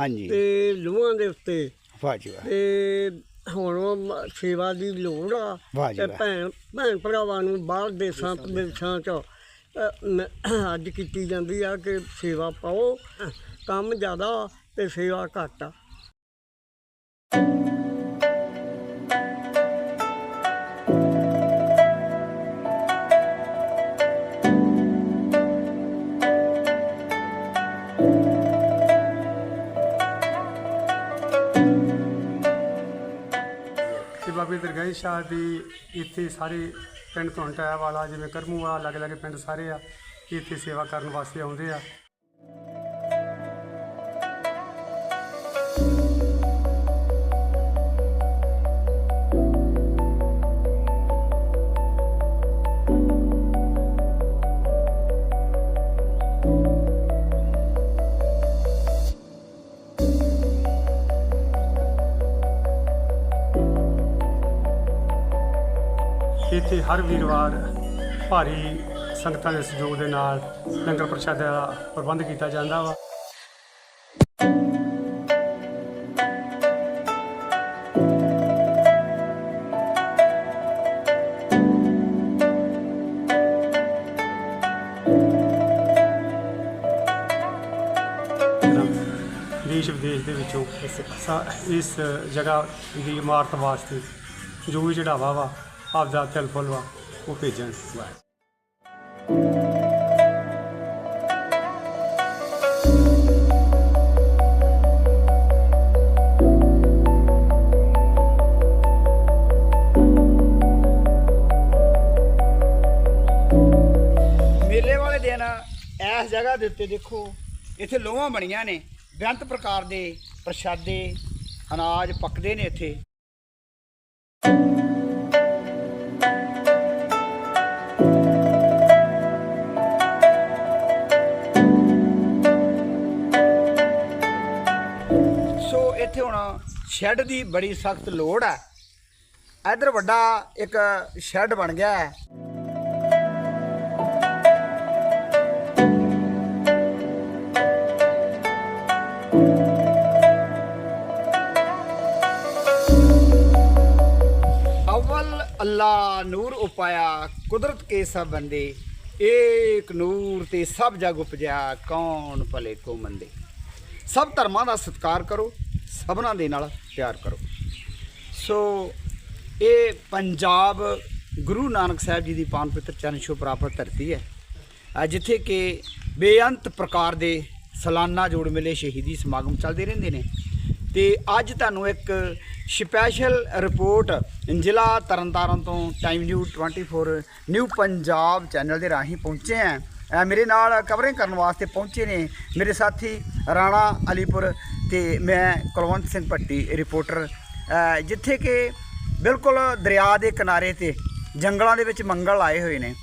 ਹਾਂਜੀ। ਤੇ ਲੋਹਾਂ ਦੇ ਉੱਤੇ। ਵਾਹ ਜੀ ਵਾਹ। ਤੇ ਹੁਣ ਉਹ ਮ- ਸੇਵਾ ਦੀ ਲੋੜ ਆ। ਵਾਹ ਜੀ ਤੇ ਵਾਹ। ਭੈਣ ਭੈਣ ਭਰਾਵਾਂ ਨੂੰ ਬਾਹਰ ਦੇਸਾਂ ਵਿਦੇਸ਼ਾਂ ਚ ਅ, ਮ- ਅੱਜ ਕੀਤੀ ਜਾਂਦੀ ਆ ਕਿ ਸੇਵਾ ਪਾਓ। ਕੰਮ ਜ਼ਿਆਦਾ ਤੇ ਸੇਵਾ ਘੱਟ ਆ। ਤੇ ਬਾਬੇ ਸ਼ਾਹ ਦੀ ਇੱਥੇ ਸਾਰੇ ਪਿੰਡ ਧੁੰਟਾ ਵਾਲਾ, ਜਿਵੇਂ ਕਰਮੂ ਵਾਲਾ ਅਲੱਗ ਅਲੱਗ ਪਿੰਡ ਸਾਰੇ ਆ ਇੱਥੇ ਸੇਵਾ ਕਰਨ ਵਾਸਤੇ ਆਉਂਦੇ ਆ। ਇੱਥੇ ਹਰ ਵੀਰਵਾਰ ਭਾਰੀ ਸੰਗਤਾਂ ਦੇ ਸਹਿਯੋਗ ਦੇ ਨਾਲ ਲੰਗਰ ਪ੍ਰਸ਼ਾਦ ਦਾ ਪ੍ਰਬੰਧ ਕੀਤਾ ਜਾਂਦਾ ਵਾ। ਦੇਸ਼ ਵਿਦੇਸ਼ ਦੇ ਵਿੱਚੋਂ ਇਸ ਜਗ੍ਹਾ ਦੀ ਇਮਾਰਤ ਵਾਸਤੇ ਜੋ ਵੀ ਚੜਾਵਾ ਵਾ ਆਪਦਾ ਤਿਲ ਵਾ, ਉਹ ਭੇਜਣ। ਮੇਲੇ ਵਾਲੇ ਦਿਨ ਇਸ ਜਗ੍ਹਾ ਦੇ ਉੱਤੇ ਦੇਖੋ, ਇੱਥੇ ਲੋਹਾਂ ਬਣੀਆਂ ਨੇ, ਬੇਅੰਤ ਪ੍ਰਕਾਰ ਦੇ ਪ੍ਰਸ਼ਾਦੇ, ਅਨਾਜ ਪੱਕਦੇ ਨੇ ਇੱਥੇ। ਸ਼ੈੱਡ ਦੀ ਬੜੀ ਸਖਤ ਲੋੜ ਹੈ। ਇਧਰ ਵੱਡਾ ਇੱਕ ਸ਼ੈੱਡ ਬਣ ਗਿਆ ਹੈ। ਅਵਲ ਅੱਲਾ ਨੂਰ ਉਪਾਇਆ ਕੁਦਰਤ ਕੇ ਸਭ ਬੰਦੇ, ਏਕ ਨੂਰ ਤੇ ਸਭ ਜਗ ਉਪਜਿਆ ਕੌਣ ਭਲੇ ਕੋ ਮੰਦੇ। ਸਭ ਧਰਮਾਂ ਦਾ ਸਤਿਕਾਰ ਕਰੋ ਸਭਨਾਂ ਦੇ ਨਾਲ ਪਿਆਰ ਕਰੋ। ਸੋ ਇਹ ਪੰਜਾਬ ਗੁਰੂ ਨਾਨਕ ਸਾਹਿਬ ਜੀ ਦੀ ਪਾਵਨ ਪਵਿੱਤਰ ਚਰਨ ਛੋਹ ਪ੍ਰਾਪਤ ਧਰਤੀ ਹੈ। ਜਿੱਥੇ ਕਿ ਬੇਅੰਤ ਪ੍ਰਕਾਰ ਦੇ ਸਾਲਾਨਾ ਜੋੜ ਮੇਲੇ ਸ਼ਹੀਦੀ ਸਮਾਗਮ ਚੱਲਦੇ ਰਹਿੰਦੇ ਨੇ। ਤੇ ਅੱਜ ਤੁਹਾਨੂੰ ਇੱਕ ਸਪੈਸ਼ਲ ਰਿਪੋਰਟ ਜ਼ਿਲ੍ਹਾ ਤਰਨਤਾਰਨ ਤੋਂ time new 24 new Punjab channel ਦੇ ਰਾਹੀਂ ਪਹੁੰਚੇ ਆ ਮੇਰੇ ਨਾਲ ਕਵਰਿੰਗ ਕਰਨ ਵਾਸਤੇ ਪਹੁੰਚੇ ਨੇ ਮੇਰੇ ਸਾਥੀ ਰਾਣਾ ਅਲੀਪੁਰ ਤੇ ਮੈਂ ਕੁਲਵੰਤ ਸਿੰਘ ਭੱਟੀ ਰਿਪੋਰਟਰ ਜਿੱਥੇ ਕਿ ਬਿਲਕੁਲ ਦਰਿਆ ਦੇ ਕਿਨਾਰੇ ਤੇ ਜੰਗਲਾਂ ਦੇ ਵਿੱਚ ਮੰਗਲ ਆਏ ਹੋਏ ਨੇ।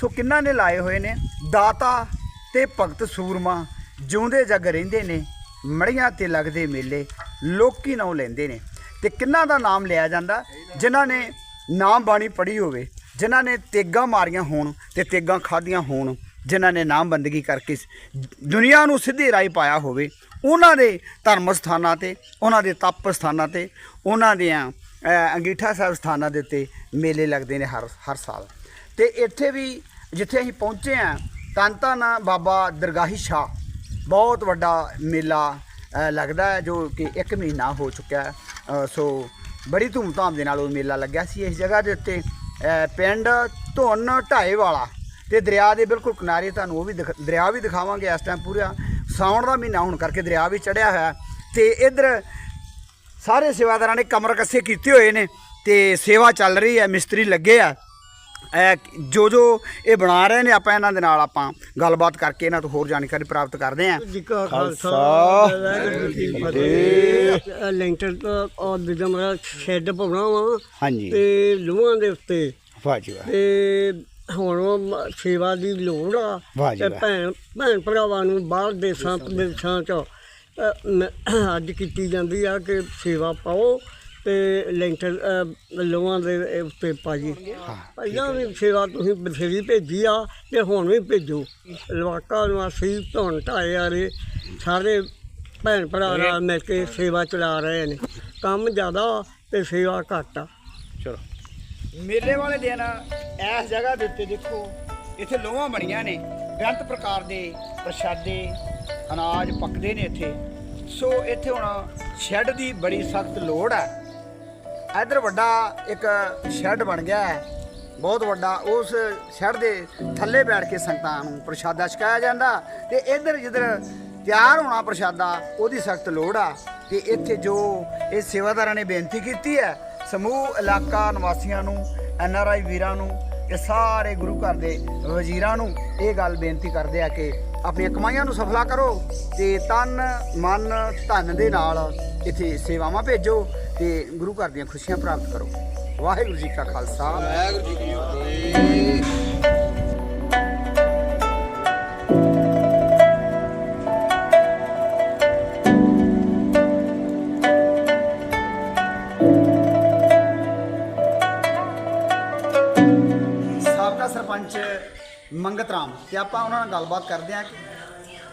ਸੋ ਕਿੰਨਾਂ ਨੇ ਲਾਏ ਹੋਏ ਨੇ? ਦਾਤਾ ਤੇ ਭਗਤ ਸੂਰਮਾ ਜਿਉਂਦੇ ਜਗ ਰਹਿੰਦੇ ਨੇ, ਮੜੀਆਂ ਤੇ ਲੱਗਦੇ ਮੇਲੇ ਲੋਕੀ ਨਾਮ ਲੈਂਦੇ ਨੇ। ਤੇ ਕਿੰਨਾਂ ਦਾ ਨਾਮ ਲਿਆ ਜਾਂਦਾ? ਜਿਨ੍ਹਾਂ ਨੇ ਨਾਮ ਬਾਣੀ ਪੜ੍ਹੀ ਹੋਵੇ, ਜਿਨ੍ਹਾਂ ਨੇ ਤੇਗਾਂ ਮਾਰੀਆਂ ਹੋਣ ਤੇ ਤੇਗਾਂ ਖਾਧੀਆਂ ਹੋਣ ਜਿਨ੍ਹਾਂ ਨੇ ਨਾਮ ਬੰਦਗੀ ਕਰਕੇ ਦੁਨੀਆ ਨੂੰ ਸਿੱਧੇ ਰਾਹ ਪਾਇਆ ਹੋਵੇ, ਉਹਨਾਂ ਦੇ ਧਰਮ ਸਥਾਨਾਂ ਤੇ, ਉਹਨਾਂ ਦੇ ਤਪ ਸਥਾਨਾਂ ਤੇ, ਉਹਨਾਂ ਦੀਆਂ ਅੰਗੀਠਾ ਸਾਹਿਬ ਸਥਾਨਾਂ ਦੇ ਉੱਤੇ ਮੇਲੇ ਲੱਗਦੇ ਨੇ ਹਰ ਹਰ ਸਾਲ। ਤੇ ਇੱਥੇ ਵੀ ਜਿੱਥੇ ਅਸੀਂ ਪਹੁੰਚੇ ਆ ਧੰਨ ਧੰਨ ਬਾਬਾ ਦਰਗਾਹੀ ਸ਼ਾਹ, ਬਹੁਤ ਵੱਡਾ ਮੇਲਾ ਲੱਗਦਾ ਹੈ ਜੋ ਕਿ 1 ਮਹੀਨਾ ਹੋ ਚੁੱਕਿਆ ਹੈ। ਸੋ ਬੜੀ ਧੂਮਧਾਮ ਦੇ ਨਾਲ ਉਹ ਮੇਲਾ ਲੱਗਿਆ ਸੀ। ਇਸ ਜਗ੍ਹਾ ਦੇ ਉੱਤੇ ਪਿੰਡ ਧੁੰਨ ਢਾਏ ਵਾਲਾ ਤੇ ਦਰਿਆ ਦੇ ਬਿਲਕੁਲ ਕਿਨਾਰੇ ਤੁਹਾਨੂੰ ਉਹ ਵੀ ਦਿਖ- ਦਰਿਆ ਵੀ ਦਿਖਾਵਾਂਗੇ ਇਸ ਟਾਈਮ ਪੂਰਾ। ਸਾਉਣ ਦਾ ਮਹੀਨਾ ਹੋਣ ਕਰਕੇ ਦਰਿਆ ਵੀ ਚੜਿਆ ਹੋਇਆ। ਤੇ ਇੱਧਰ ਸਾਰੇ ਸੇਵਾਦਾਰਾਂ ਨੇ ਕਮਰ ਕੱਸੇ ਕੀਤੇ ਹੋਏ ਨੇ ਤੇ ਸੇਵਾ ਚੱਲ ਰਹੀ ਹੈ ਮਿਸਤਰੀ ਲੱਗੇ ਆ। ਇਹ ਜੋ ਜੋ ਇਹ ਬਣਾ ਰਹੇ ਨੇ ਆਪਾਂ ਇਹਨਾਂ ਦੇ ਨਾਲ ਆਪਾਂ ਗੱਲਬਾਤ ਕਰਕੇ ਇਹਨਾਂ ਤੋਂ ਹੋਰ ਜਾਣਕਾਰੀ ਪ੍ਰਾਪਤ ਕਰਦੇ ਆਂ ਜੀ ਕਾ ਖਾਲਸਾ ਲੈਂਟਰ ਤੋਂ ਔਰ ਦੂਜਾ ਮੇਰਾ ਸ਼ੈੱਡ ਪਾਉਣਾ ਵਾ ਹਾਂਜੀ। ਤੇ ਲੋਹਾਂ ਦੇ ਉੱਤੇ। ਵਾਹ ਜੀ ਵਾਹ। ਤੇ ਹੁਣ ਉਹ ਮ- ਸੇਵਾ ਦੀ ਲੋੜ ਆ ਵਾਹ ਜੀ ਤੇ ਵਾਹ। ਭੈਣ ਭੈਣ ਭਰਾਵਾਂ ਨੂੰ ਬਾਹਰ ਦੇਸਾਂ ਵਿਦੇਸ਼ਾਂ ਚ ਅ, ਮ- ਅੱਜ ਕੀਤੀ ਜਾਂਦੀ ਆ ਕਿ ਸੇਵਾ ਪਾਓ ਤੇ ਲੈਂਟਰ ਅ, ਲੋਹਾਂ ਦੇ ਇਹ ਉੱਤੇ ਪਾਜੀ ਪਹਿਲਾਂ ਵੀ ਸੇਵਾ ਤੁਸੀਂ ਬਥੇਰੀ ਭੇਜੀ ਆ ਤੇ ਹੁਣ ਵੀ ਭੇਜੋ। ਇਲਾਕਾ ਨਿਵਾਸੀ ਧੁਨ ਢਾਏ ਆਰੇ ਸਾਰੇ ਭੈਣ ਭਰਾ ਨਾਲ ਮਿਲ ਕੇ ਸੇਵਾ ਚਲਾ ਰਹੇ ਨੇ। ਕੰਮ ਜ਼ਿਆਦਾ ਤੇ ਸੇਵਾ ਘੱਟ ਆ। ਚਲੋ। ਮੇਲੇ ਵਾਲੇ ਦਿਨ ਇਸ ਜਗ੍ਹਾ ਦੇ ਉੱਤੇ ਦੇਖੋ, ਇੱਥੇ ਲੋਹਾਂ ਬਣੀਆਂ ਨੇ, ਬੇਅੰਤ ਪ੍ਰਕਾਰ ਦੇ ਪ੍ਰਸ਼ਾਦੇ, ਅਨਾਜ ਪੱਕਦੇ ਨੇ ਇੱਥੇ। ਸੋ ਇੱਥੇ ਹੁਣ ਸ਼ੈੱਡ ਦੀ ਬੜੀ ਸਖਤ ਲੋੜ ਹੈ। ਇੱਧਰ ਵੱਡਾ ਇੱਕ ਸ਼ੈੱਡ ਬਣ ਗਿਆ ਹੈ, ਬਹੁਤ ਵੱਡਾ। ਉਸ ਸ਼ੈੱਡ ਦੇ ਥੱਲੇ ਬੈਠ ਕੇ ਸੰਗਤਾਂ ਨੂੰ ਪ੍ਰਸ਼ਾਦਾ ਛਕਾਇਆ ਜਾਂਦਾ ਤੇ ਇੱਧਰ ਜਿੱਧਰ ਤਿਆਰ ਹੋਣਾ ਪ੍ਰਸ਼ਾਦਾ, ਉਹਦੀ ਸਖਤ ਲੋੜ ਆ। ਤੇ ਇੱਥੇ ਜੋ ਇਹ ਸੇਵਾਦਾਰਾਂ ਨੇ ਬੇਨਤੀ ਕੀਤੀ ਹੈ, ਸਮੂਹ ਇਲਾਕਾ ਨਿਵਾਸੀਆਂ ਨੂੰ, ਐਨ ਆਰ ਆਈ ਵੀਰਾਂ ਨੂੰ ਤੇ ਸਾਰੇ ਗੁਰੂ ਘਰ ਦੇ ਵਜ਼ੀਰਾਂ ਨੂੰ ਇਹ ਗੱਲ ਬੇਨਤੀ ਕਰਦੇ ਆ ਕਿ ਆਪਣੀਆਂ ਕਮਾਈਆਂ ਨੂੰ ਸਫਲਾ ਕਰੋ ਤੇ ਤਨ, ਮਨ, ਧਨ ਦੇ ਨਾਲ ਇੱਥੇ ਸੇਵਾਵਾਂ ਭੇਜੋ ਤੇ ਗੁਰੂ ਘਰ ਦੀਆਂ ਖੁਸ਼ੀਆਂ ਪ੍ਰਾਪਤ ਕਰੋ। ਵਾਹਿਗੁਰੂ ਜੀ ਕਾ ਖਾਲਸਾ। ਵਾਹਿਗੁਰੂ ਜੀ ਕੀ ਫਤਿਹ। ਸਰਪੰਚ ਮੰਗਤ ਰਾਮ ਤੇ ਆਪਾਂ ਉਹਨਾਂ ਨਾਲ ਗੱਲਬਾਤ ਕਰਦੇ ਹਾਂ।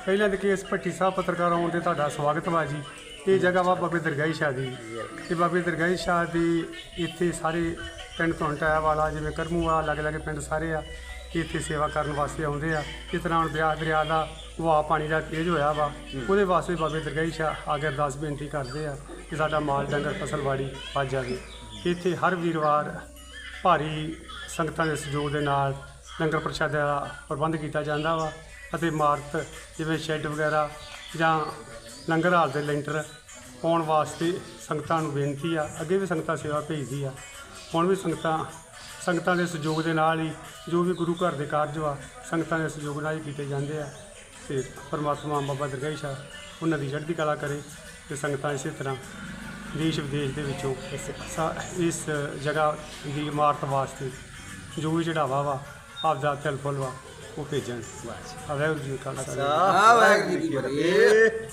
ਪਹਿਲਾਂ ਤੇ ਕੇਸ ਭੱਟੀ ਸਾਹਿਬ ਪੱਤਰਕਾਰ ਆਉਣ ਤੇ ਤੁਹਾਡਾ ਸਵਾਗਤ ਵਾ ਜੀ। ਇਹ ਜਗ੍ਹਾ ਵਾ ਬਾਬੇ ਦਰਗਾਹੀ ਸ਼ਾਹ ਦੀ। ਤੇ ਬਾਬੇ ਦਰਗਾਹੀ ਸ਼ਾਹ ਦੀ ਇੱਥੇ ਸਾਰੇ ਪਿੰਡ ਤੋਂ ਟਾਇਆ ਵਾਲਾ, ਜਿਵੇਂ ਕਰਮੂ ਵਾਲਾ ਅਲੱਗ ਅਲੱਗ ਪਿੰਡ ਸਾਰੇ ਆ, ਕਿ ਇੱਥੇ ਸੇਵਾ ਕਰਨ ਵਾਸਤੇ ਆਉਂਦੇ ਆ। ਇਸ ਤਰ੍ਹਾਂ ਹੁਣ ਬਿਆਸ ਦਰਿਆ ਦਾ ਵਹਾ ਪਾਣੀ ਦਾ ਤੇਜ਼ ਹੋਇਆ ਵਾ। ਉਹਦੇ ਵਾਸਤੇ ਬਾਬੇ ਦਰਗਾਹੀ ਸ਼ਾਹ ਆ ਕੇ ਅਰਦਾਸ ਬੇਨਤੀ ਕਰਦੇ ਆ ਕਿ ਸਾਡਾ ਮਾਲ, ਡੰਗਰ, ਫਸਲ, ਵਾੜੀ ਵੱਜ ਜਾਵੇ। ਇੱਥੇ ਹਰ ਵੀਰਵਾਰ ਭਾਰੀ ਸੰਗਤਾਂ ਦੇ ਸਹਿਯੋਗ ਦੇ ਨਾਲ ਲੰਗਰ ਪ੍ਰਸ਼ਾਦੇ ਦਾ ਪ੍ਰਬੰਧ ਕੀਤਾ ਜਾਂਦਾ ਵਾ ਅਤੇ ਇਮਾਰਤ ਜਿਵੇਂ ਸ਼ੈੱਡ ਵਗੈਰਾ ਜਾਂ ਲੰਗਰ ਹਾਲ ਦੇ ਲੈਂਟਰ ਪਾਉਣ ਵਾਸਤੇ ਸੰਗਤਾਂ ਨੂੰ ਬੇਨਤੀ ਆ ਅੱਗੇ ਵੀ ਸੰਗਤਾਂ ਸੇਵਾ ਭੇਜਦੀ ਆ। ਹੁਣ ਵੀ ਸੰਗਤਾਂ ਸੰਗਤਾਂ ਦੇ ਸਹਿਯੋਗ ਦੇ ਨਾਲ ਹੀ ਜੋ ਵੀ ਗੁਰੂ ਘਰ ਦੇ ਕਾਰਜ ਵਾ ਸੰਗਤਾਂ ਦੇ ਸਹਿਯੋਗ ਨਾਲ ਹੀ ਕੀਤੇ ਜਾਂਦੇ ਆ। ਤੇ ਪਰਮਾਤਮਾ ਬਾਬਾ ਦਰਗਾਹ ਸ਼ਾਹ ਉਹਨਾਂ ਦੀ ਚੜ੍ਹਦੀ ਕਲਾ ਕਰੇ ਤੇ ਸੰਗਤਾਂ ਇਸੇ ਤਰ੍ਹਾਂ ਦੇਸ਼ ਵਿਦੇਸ਼ ਦੇ ਵਿੱਚੋਂ ਇਸ ਜਗ੍ਹਾ ਦੀ ਇਮਾਰਤ ਵਾਸਤੇ ਜੋ ਵੀ ਚੜਾਵਾ ਵਾ ਆਪਦਾ ਤਿਲ ਫੁੱਲ ਵਾ ਉਹ ਭੇਜਣ। ਵਾਹਿਗੁਰੂ ਜੀ ਕਾ ਖਾਲਸਾ। ਵਾਹਿਗੁਰੂ ਜੀ ਕੀ ਫਤਿਹ।